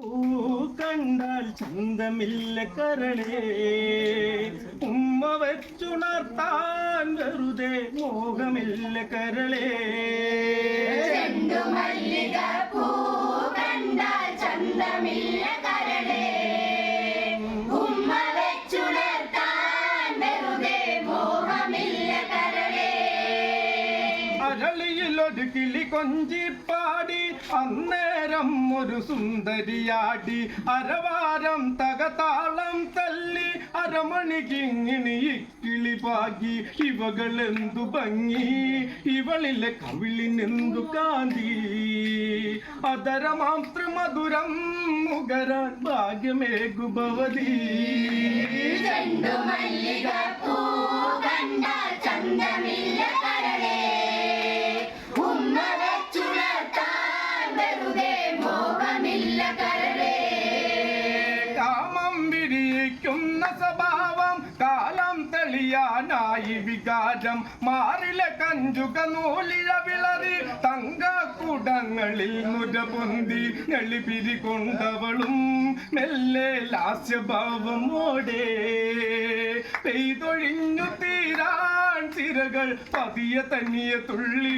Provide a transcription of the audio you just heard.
പൂ കണ്ടാൽ ചന്തമില്ല കരളേ ഉമ്മ വെച്ചുണർത്താൻ വെറുതെ മോഹമില്ല കരളേ ചെണ്ടുമല്ലിക പൂ കണ്ടാൽ ചന്തമില്ല അരളിയിൽ ഒരു കിളി കൊഞ്ചിപ്പാടി. അന്നേരം ഒരു സുന്ദരിയാടി. അരവാരം തകതാളം തല്ലി. അരമണിക്കിങ്ങിണി കിളി പാകി. ഇവകളെന്തു ഭംഗി. ഇവളിലെ കവിളിനെന്തു കാന്തി. അതരമാം ത്രിമധുരം മുഖരാൻ ഭാഗ്യമേകുഭവതി ചെണ്ടുമല്ലിക പൂ? കാമം വിരിയിക്കുന്ന സ്വഭാവം കാലം തെളിയാനായി വികാരം. മാറിലെ കഞ്ചുക നൂലിഴ വിളറി തങ്കക്കുടങ്ങളിൽ നുര പൊന്തി നെളിപിരി കൊണ്ടവളും. മെല്ലെ ലാസ്യഭാവമോടെ പെയ്തൊഴിഞ്ഞു തീരാൻ ചിരകൾ പതിയ തന്നിയ തുള്ളി.